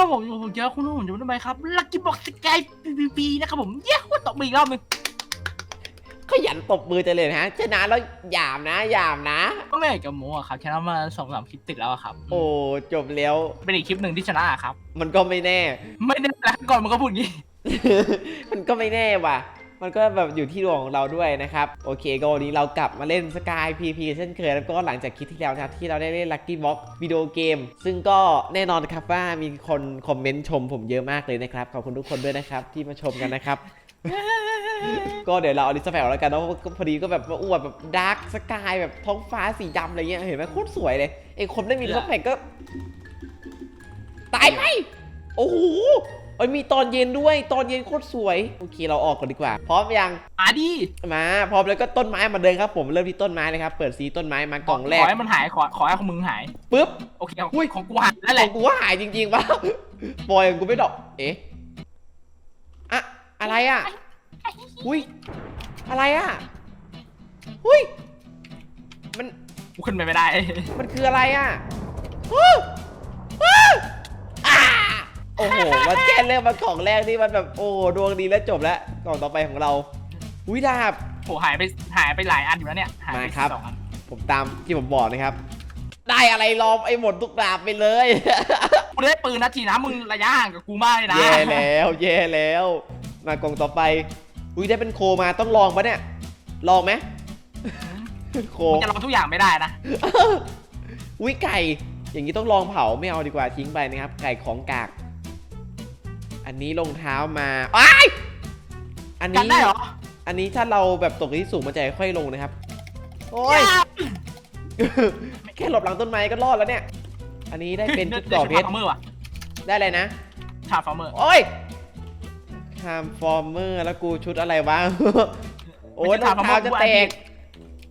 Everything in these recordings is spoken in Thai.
ว่าผมผมเจอคุณผมจะไม่ได้ไหมครับลักกี้บ็อกสกายพีพีนะครับผมเย้ตบมืออีกรอบหนึงขยันตบมือจังเลยนะฮะชนะแล้วหยามนะหยามนะ ก็ไม่อยากจะโม้อะครับชนะมาสองสามคลิปติดแล้วอะครับโอ้จบแล้วเป็นอีกคลิปหนึ่งที่ชนะอะครับ มันก็ไม่แน่ ไม่ได้แล้วก่อนมันก็พูดอย่างนี้ มันก็ไม่แน่ว่ะ มันก็แบบอยู่ที่ดวงของเราด้วยนะครับ โอเคก็วันนี้เรากลับมาเล่นสกายพีพีเช่นเคย แล้วก็หลังจากคลิปที่แล้วนะที่เราได้เล่นลั c กี้บ็อกวิดีโอเกมซึ่งก็แน่นอนครับว่ามีคนคอมเมนต์ชมผมเยอะมากเลยนะครับ ขอบคุณทุกคนด้วยนะครับที่มาชมกันนะครับ ก็เดี๋ยวเราเอาลิสแฟลแล้วกันเนาะพอดีก็แบบมาอวดแบบดาร์กสกายแบบท้องฟ้าสีดำอะไรเงี้ยเห็นไหมโคตรสวยเลยไอ้คนได้มีลิสแฟลก็ ตายไหมโอ้โห อ้ยมีตอนเย็นด้วย ตอนเย็นโคตรสวย โอเคเราออกก่อนดีกว่า พร้อมยังมาดิมาพร้อมแล้วก็ต้นไม้มาเดินครับ ผมเริ่มที่ต้นไม้เลยครับ เปิดซีต้นไม้มากล่องแรขกอให้มันหายขอขอให้ของมึงหายปุ๊บโอเคของอุ้ยของกูหายแล้วขแหอละงกูว่าหายจริงๆป่ะบอยของกูไม่ดอก เอ๊ะอะอะไรอะอุ้ยอะไรอะอุ้ยมันกูขึ้นไปไม่ได้มันคืออะไรอะฮู้ฮู้อ่า โอ้โหมันแค่เริ่มมาของแรกที่มันแบบโอ้ดวงดีแล้วจบแล้วกล่องต่อไปของเราอุ้ยดาบ โหหายไปหายไปหลายอันอยู่แล้วเนี่ยหายไปมาครับ สองอันผมตามที่ผมบอกนะครับ ได้อะไรลอมไอ้หมดทุกดาบไปเลยกูได้ปืนนะทีนะมึงระยะห่างกับกูมากเลยนะแย่แล้วแย่แล้ว มากล่องต่อไปอุ้ยได้เป็นโคมาต้องลองปะเนี่ยลองไหมโค มึงจะลองทุกอย่างไม่ได้นะอุ้ยไก่ อย่างนี้ต้องลองเผาไม่เอาดีกว่าทิ้งไปนะครับ ไก่ของกาก อันนี้รองเท้ามาอ้ายอันกันนี้ได้เหรออันนี้ถ้าเราแบบตกที่สูงมันจะค่อยลงนะครับ โอ้ย แค่หลบหลังต้นไม้ก็รอดแล้วเนี่ย อันนี้ได้เป็นชุดเกราะเพชรฟาร์เมอร์ว่ะได้เลยนะชาฟาร์เมอร์โอ้ยทามฟอร์เมอร์แล้วกูชุดอะไรวะ โอ้ยรองเท้าจะแตก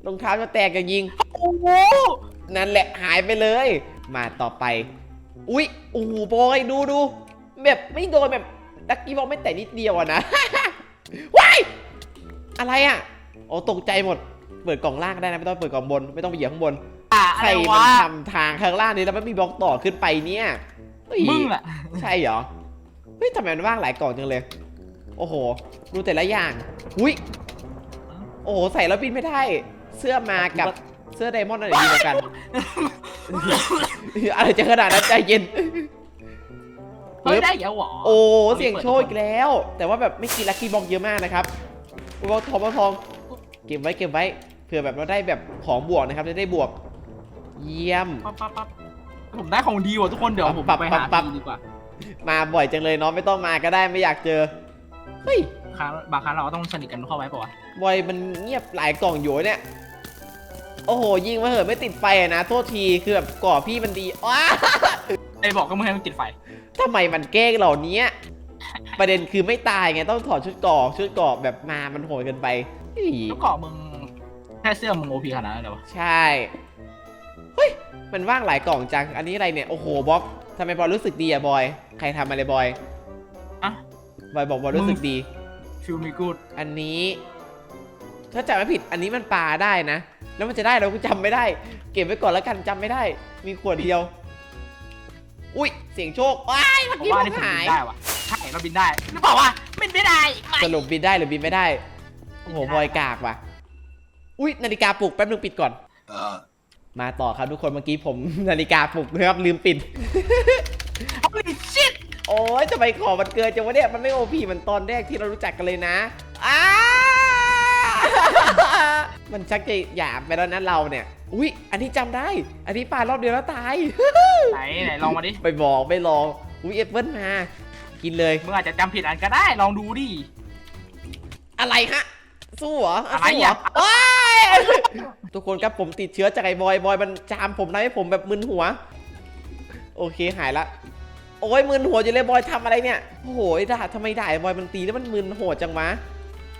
รองเท้าจะแตกจะยิง โอ้โหนั่นแหละหายไปเลย มาต่อไป อุ๊ยโอ้โหบอยดูดู แบบไม่โดนแบบดักกี้บอกไม่แต่นิดเดียวอะนะ ว้ายอะไรอะโอ้ตกใจหมด เปิดกล่องล่างก็ได้นะไม่ต้องเปิดกล่องบน ไม่ต้องไปเหยียบข้างบนอะใคไรรมัวะนทำทางข้างล่างนี้แล้วไม่มีบล็อกต่อขึ้นไปเนี่ยเฮ้ย มึงอะใช่เหรอ เฮ้ยทำไมมันว่างหลายกล่องจังเลย โอ้โห ดูแต่ละอย่าง อุ้ย โอ้โห ใส่แล้วบินไม่ได้ เสื้อมากับเสื้อไดมอนด์อะไรดีกว่ากัน อะไรจะขนาดนั้นใจเย็น เฮ้ยได้เหรอวะโอ้เสียงโชคอีกแล้ว แต่ว่าแบบไม่กินลัคกี้บ็อกเยอะมากนะครับอุปกรณ์ทองอุปกรณ์ทองเก็บไว้เก็บไว้เผื่อแบบเราได้แบบของบวกนะครับจะได้บวก เยี่ยมปั๊บปั๊บปั๊บผมได้ของดีว่ะทุกคนเดี๋ยวผมปั๊บไปปั๊หาบปั๊บดีดีกว่า มาบ่อยจังเลยเนาะไม่ต้องมาก็ได้ไม่อยากเจอเฮ้ยครั้งบางครั้งเราก็ต้องสนิทกันเข้าไว้ป่าวะบอยมันเงียบหลายกล่องอยู่เนี่ยโอ้โหยิงมาเหอะไม่ติดไฟอะนะโทษทีคือแบบก่อพี่มันดีอ้า ไอ้บอกก็มึงให้มันติดไฟ ทำไมมันแกล้งเหล่านี้ประเด็นคือไม่ตายไงต้องถอดชุดก่อชุดก่อแบบมามันโหดเกินไปเฮ้ยแล้วเกาะมึงแค่เสื้อมึงโอพีขนาดนั้นเลยวะใช่ เฮ้ย มันว่างหลายกล่องจัง อันนี้อะไรเนี่ย โอ้โหบล็อกทำไมบอยรู้สึกดีอะบอย ใครทำอะไรบอย อะบอยบอกบอยรู้สึกดี ฟิลมีกูดอันนี้ ถ้าจำไม่ผิดอันนี้มันปลาได้นะ แล้วมันจะได้เราก็จำไม่ได้ เก็บไว้ก่อนแล้วกันจำไม่ได้ มีขวดเดียว อุ้ยเสียงโชคว้ายเมื่อผมกี้ว่ามันนี่ผมหาบิย นได้วะใช่เราบินได้หรือเปล่าวะบินไม่ได้ไม่ สรุปบินได้หรือบินไม่ได้ โอ้โหบอยกากว่ะ อุ้ยนาฬิกาปลุกแป๊บนึงปิดก่อน มาต่อครับทุกคนเมื่อกี้ผม นาฬิกาปลุกนะครับลืมปิดเฮ้ยชิตโอ้ยทำไมของมันเกินจังวะเนี่ยมันไม่โอพีเหมือนตอนแรกที่เรารู้จักกันเลยนะอ้า มันชักจะหยาบไปแล้วนะเราเนี่ย อุ้ยอันนี้จำได้ อันนี้ปาดรอบเดียวแล้วตาย ไหนไหนลองมาดิ ไปบอกไปลอง อุ้ยเอฟเฟิลมา กินเลย มึงอาจจะจำผิดอันก็ได้ลองดูดิ อะไรฮะ สู้เหรออะไรสู้เหรอะว้ายทุกคนครับผมติดเชื้อจากไอ้บอย บอยมันจามผมทำให้ผมแบบมึนหัว โอเคหายละ โอ้ยมึนหัวอยู่เลยบอยทำอะไรเนี่ย โอ้โหด่าทำไมด่าไอ้บอยมันตีแล้วมันมึนโหดจังวะ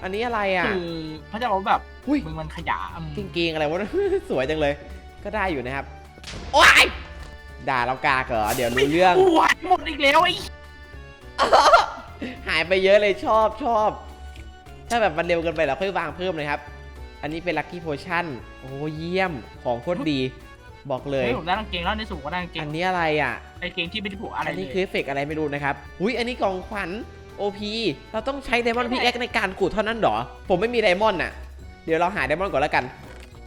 อันนี้อะไรอะ คือเขาจะบอกแบบอุ้ยมึงมันขยะอืมกางเกงอะไรวะ สวยจังเลย ก็ได้อยู่นะครับ โอ้ยด่าเรากากเหรอ เดี๋ยวรู้เรื่องกูหายหมดอีกแล้วไอ้หายไปเยอะเลยชอบชอบ ถ้าแบบมันเร็วเกินไปเราค่อยวางเพิ่มเลยครับ อันนี้เป็นลัคกี้โพชั่น โอ้เยี่ยมของโคตรดี บอกเลย เฮ้ยผมได้กางเกงแล้วในสูงก็ได้กางเกอังนนี้อะไรอะไอเกงที่ไม่ได้ผูกอะไรอันเลนี้ยคือเอฟเฟกต์อะไรไม่รู้นะครับ อุ้ยอันนี้กล่องขวัญ OP เราต้องใช้ไดมอนด์พีเอ็กในการขูดเท่านั้นเหรอ ผมไม่มีไดมอนด์น่ะ เดี๋ยวเราหาไดมอนด์ก่อนแล้วกัน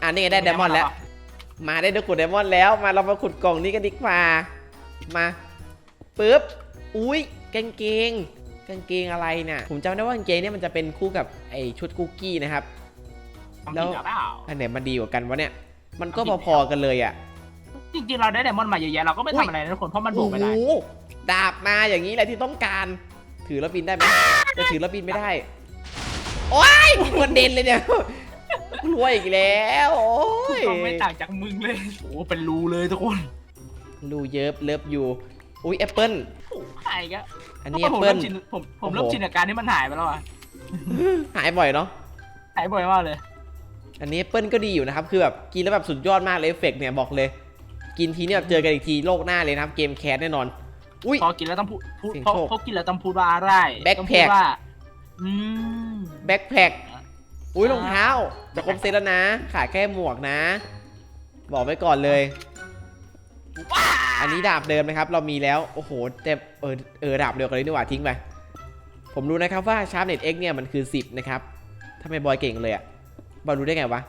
อันนี้ไงได้ไดมอนด์แล้ว มาได้ดูขุดไดมอนด์แล้ว มาเรามาขุดกล่องนี้กันดีกว่า มาปึ๊บ อุ้ยกางเกงกางเกงอะไรน่ะ ผมจำได้ว่ากางเกงเนี่ยมันจะเป็นคู่กับไอชุดคุกกี้นะครับแล้แล้ววเปล่าอันไหนมันดีกว่ากันวะเนี่ย มันก็เอาผิดพอๆกันเลยอะ จริงๆเราได้ไดมอนด์มาเยอะแยะเราก็ไม่อุ๊ยทำอะไรนะทุกคนเพราะมันบวโอ้กไม่โหได้ดาบมาอย่างนี้แหละที่ต้องการ ถือแล้วบินได้ไหมจะถือแล้วบินไม่ได้ โอ้ยมันเด่นเลยเนี่ยรวยอีกแล้วโอ้ยก็ไม่ต่างจากมึงเลยโอ้โหเป็นรูเลยทุกคนรูเยิบเลิฟอยู่ อุ้ยแอปเปิลโอ้โหหายก็อันนี้แอปผมเปิเริ่ลมชินผมผมเริ่มโอ้โห ชินกับการที่มันหายไปแล้วอะหายบ่อยเนาะ หายบ่อยมากเลย อันนี้แอปเปิลก็ดีอยู่นะครับ คือแบบกินแล้วแบบสุดยอดมากเลยเอฟเฟกต์เนี่ยบอกเลย กินทีเนี่ยแบบเจอกันอีกทีโลกหน้าเลยนะครับ เกมแคสแน่นอน อุ้ย พอกินแล้วต้องพูดพูดเสียงเพราะโชคเพราะกินแล้วต้องพูดว่าอะไร Backpack ต้องพูดว่าอืม แบ็คแพคอุ้ยอ่ารองเท้า จะครบเซตแล้วนะ ขาดแค่หมวกนะ บอกไว้ก่อนเลยว้าอันนี้ดาบเดิมนะครับ เรามีแล้ว โอ้โหแต่เออเออดาบเดียวกันเลยนี่หว่าทิ้งไป ผมรู้นะครับว่าชาร์ปเน็ตเอ็กเนี่ยมันคือ 10 นะครับทำไมบอยเก่งเลยอะบอยรู้ได้ไงวะ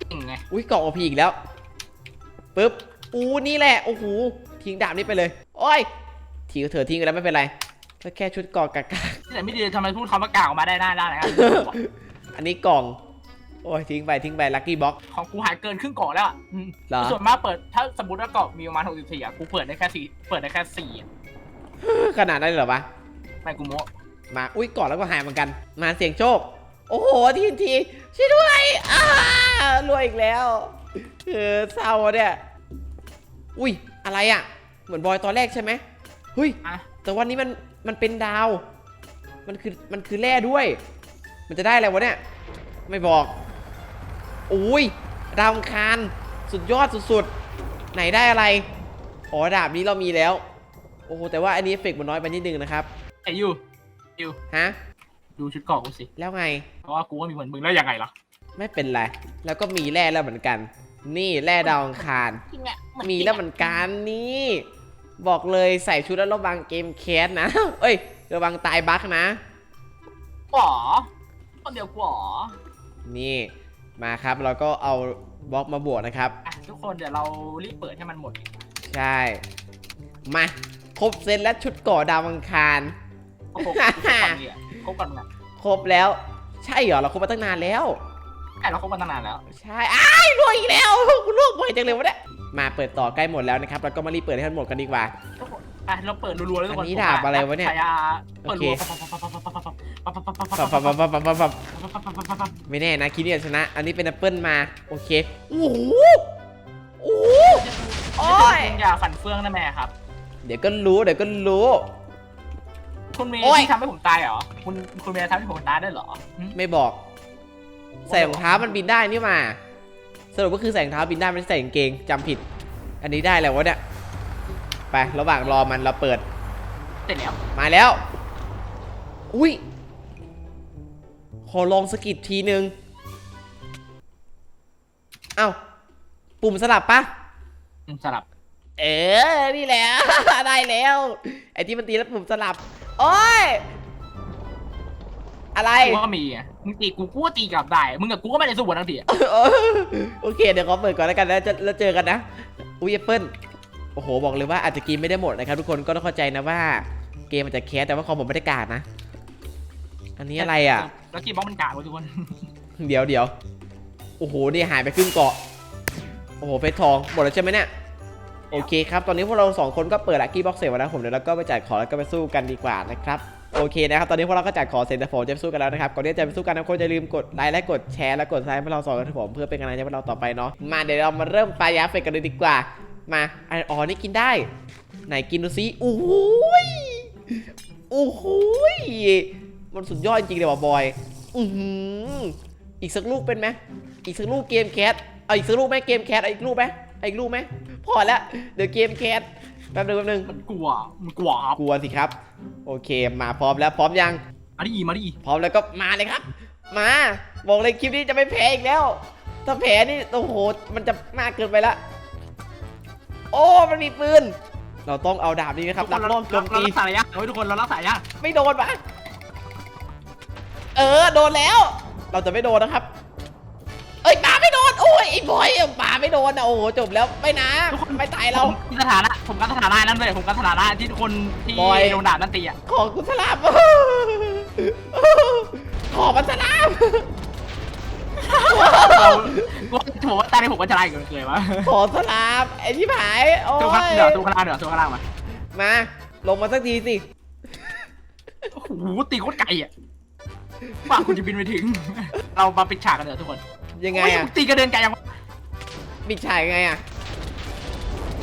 เก่งไงอุ้ยเกาะโอพีอีกแล้ว ปึ๊บ อู้นี่แหละ โอ้โห ทิ้งดาบนี้ไปเลย โอ้ยทิ้งเถอะทิ้งไปแล้วไม่เป็นไรก็แค่ชุดกาะกากาแต่ไม่ดีทำไมพูดคำว่ากาวออกมาได้ได้ได้นะครับอันนี้กล่อง โอ้ยทิ้งไปทิ้งไปลัคกี้บ็อกของกูหายเกินครึ่งเกาะแล้วอะอืมเหรอส่วนมากเปิดถ้าสมมติว่าเกาะมีประมาณ64อะกูเปิดได้แค่สี่เปิดได้แค่สี่อะขนาดนั้นเลยเหรอวะไม่กูโม้มาอุ้ยก่อนแล้วก็หายเหมือนกัน มาเสียงโชค โอ้โหทีนทีช่วยด้วยอ้ารวยอีกแล้วเออเศร้าเนี่ยอุ้ย อะไรอะเหมือนบอยตอนแรกใช่ไหมเฮ้ยอะ แต่วันนี้มันมันเป็นดาว มันคือมันคือแร่ด้วย มันจะได้อะไรวะเนี่ย ไม่บอกอุ้ยดาวอังคารสุดยอดสุดๆ ไหนได้อะไรอ๋อดาบนี้เรามีแล้ว โอ้โหแต่ว่าอันนี้เอฟเฟกต์มันน้อยไปนิดนึงนะครับไอ้ยูยูฮะดูชุดเกาะกูสิ แล้วไง เพราะว่ากูก็มีเหมือนมึงแล้วยังไงล่ะไม่เป็นไร แล้วก็มีแร่แล้วเหมือนกัน นี่แร่ดาวอังคาร จริงอะ นมีแล้วเหมือนกันนี่ บอกเลยใส่ชุดแล้วระวังเกมแคสนะ เอ้ยระวังตายบั๊กนะกว่าคนเดียวกว่านี่มาครับเราก็เอาบล็อกมาบวกนะครับ อะทุกคนเดี๋ยวเรารีบเปิดให้มันหมด ใช่ มาครบเซตแล้วชุดก่อดาวอังคารครบครบก่อนเนี่ยครบก่อนเนี่ยครบแล้ว ใช่เหรอเราครบมาตั้งนานแล้ว ไอ้เราครบมาตั้งนานแล้ว ใช่อ้ายรวยอีกแล้วกูรวยบ่อยจังเลยวะเนี่ย มาเปิดต่อใกล้หมดแล้วนะครับแล้วก็มารีบเปิดให้มันหมดกันดีกว่าทุกคนอะเราเปิดรัวๆเลยทุกคนอันนี้ดาบอะไรวะเนี่ยใครอะเปิดรัวโอเคปับปับปับปับปับปับปับไม่แน่นะคิดเนี่ยชนะ อันนี้เป็นแอปเปิลมาโอเคโอ้โหโอ้โหโอ้ยคุณอย่าฝันเฟืองนะแม่ครับ เดี๋ยวก็รู้เดี๋ยวก็รู้คุณเมย์โอ้ยที่ทำให้ผมตายเหรอคุณคุณเมย์ทำให้ผมตายได้เหรอหึไม่บอก ใส่รองเท้ามันบินได้นี่มา สรุปก็คือใส่รองเท้าบินได้ไม่ได้ใส่กางเกงจำผิด อันนี้ได้แล้ววะเนี่ย ไประหว่างรอมันเราเปิด เสร็จแล้ว มาแล้ว อุ้ย ขอลองสกิดทีนึง เอ้า ปุ่มสลับปะอืมสลับ เออ นี่แหละ ได้แล้ว ไอ้ที่มันตีแล้วปุ่มสลับ โอ้ย อะไร กูก็มีอะมึงตีกูกูก็ตีกลับได้ มึงกับกูก็ไม่ได้สู้กันทั้งทีอะโอเค เดี๋ยวขอเปิดก่อนแล้วกันแล้วจะแล้วเจอกันนะ อุ้ยแอปเปิลโอ้โห บอกเลยว่าอาจจะกินไม่ได้หมดนะครับทุกคน ก็ต้องเข้าใจนะว่า เกมมันจะแคสแต่ว่าคอมผมไม่ได้กาดนะ อันนี้อะไรอะ แล้วกี่บล็อกมันกากวะทุกคน เดี๋ยวเดี๋ยว โอ้โห นี่หายไปครึ่งเกาะ โอ้โห เพชรทอง หมดแล้วใช่ไหมเนี่ย โอเคครับ ตอนนี้พวกเราสองคนก็เปิดลักกี้บ็อกเสร็จแล้วนะผมเดี๋ยวเราก็ไปจ่ายของแล้วก็ไปสู้กันดีกว่านะครับ โอเคนะครับ ตอนนี้พวกเราก็จ่ายขอเสร็จแล้วผมจะไปสู้กันแล้วนะครับ ก่อนที่จะไปสู้กันนะคนอย่าลืมกดไลค์และกดแชร์และกดซับให้พวกเราสองกันผมเพื่อเป็นกำลังใจให้พวกเราต่อไปเนาะ มาเดี๋ยวเรามาเริ่มปลายาเฟกกันเลยดีกว่า มาอะอ๋อนี่กินได้ ไหนกินดูซิโอ้โหยโอ้โหยมันสุดยอดจริงเลยว่ะบอยอือหืออีกสักลูกเป็นไหมอีกสักลูกเกมแคสเอาอีกสักลูกไหมเกมแคสเอาอีกลูกไหมเอาอีกลูกไหมพอแล้วเดี๋ยวเกมแคส แป๊บนึงแป๊บนึงมันกลัวมันกลัวครับกลัวสิครับ โอเคมาพร้อมแล้วพร้อมยังมาดิมาดิพร้อมแล้วก็มาเลยครับ มาบอกเลยคลิปนี้จะไม่แพ้อีกแล้ว ถ้าแพ้นี่โอ้โหมันจะมากเกินไปละโอ้มันมีปืน เราต้องเอาดาบนี้นะครับทุกลัคกนลเราอบโจมเราตีรักษาระยะเฮ้ยทุกคนเรารักษาระยะไม่โดนปะเออโดนแล้ว เราจะไม่โดนนะครับ ยไอ้บอยปาไม่โดนนะโอ้โหจบแล้วไม่นะไม่ตายเรา ผมมีสถานะผมกันสถานะนั่นเลยผมกันสถานะที่ทุกคนที่บอย โดนด่านั่นตีอะขอกุศลามขอมันสลามเราผมว่าตาในผมก็จะไล่เกินๆวะขอสลามไอ้ที่ผายโอ้ตัวข้างยเดี๋ยวตัวข้างล่างเดี๋ยวตัวข้างล่างมามา ลงมาสักทีสิโอ้โหตีโคตรไกลอะว่าคุณจะบินไปถึง เรามาปิดฉากกันเดี๋ยวทุกคนยังไงโอ้ยอะตีกระเด็นไกลยังวะบิดฉายยังไงอะ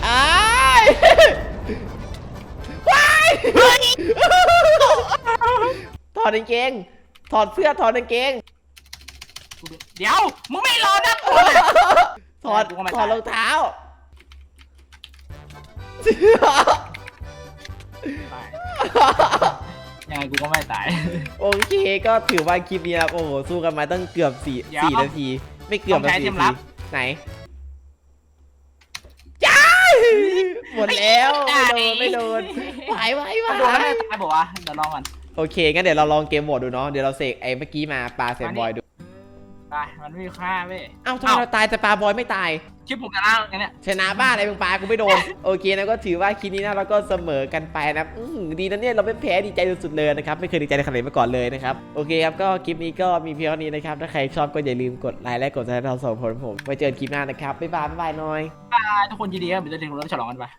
อ้ายว้ายถอดกางเกง ถอดเสื้อถอดกางเกง เดี๋ยว มึงไม่รอนะตัวเลย ถอดกูก็ไม่ถอดตาย รองเท้า กูก็ไม่ตาย โอเคก็ถือว่าคลิปนี้นะครับโอ้โหสู้กันมาตั้งเกือบสี่เดี๋ยวสี่นาที ไม่เกือบต้องใช้สี่เทียมนาลัทีบไหนจ้าหมดแล้วไม่โดนไม่โดนไหวไหวไหว โดนแล้วไม่ตายบอกว่าเดี๋ยวลองกันโอเคงั้นเดี๋ยวเราลองเกมโหมดดูเนาะ เดี๋ยวเราเสกไอ้เมื่อกี้มาปลาเซนบอยดู ไปมันไม่มีค่าเว้ยเอ้าทำไมเราตายแต่ปลาบอยไม่ตาย คลิปผมจะเล่าอย่างเนี้ยชนะบ้าอะไรมึงปลากูไม่โดน โอเคนะก็ถือว่าคลิปนี้นะเราก็เสมอกันไปนะครับอื้อหือดีนะเนี่ยเราไม่แพ้ดีใจสุดๆเลยนะครับไม่เคยดีใจในขนาดนี้มาก่อนเลยนะครับโอเคครับก็คลิปนี้ก็มีเพียงเท่านี้นะครับถ้าใครชอบก็อย่าลืมกดไลค์และกดซับสไครต์เราสองคนผมไว้เจอกันคลิปหน้านะครับบ๊ายบายบ๊ายบายหน้อยทุกคนยินดีครับเดี๋ยวจะถึงเราฉลองกันไป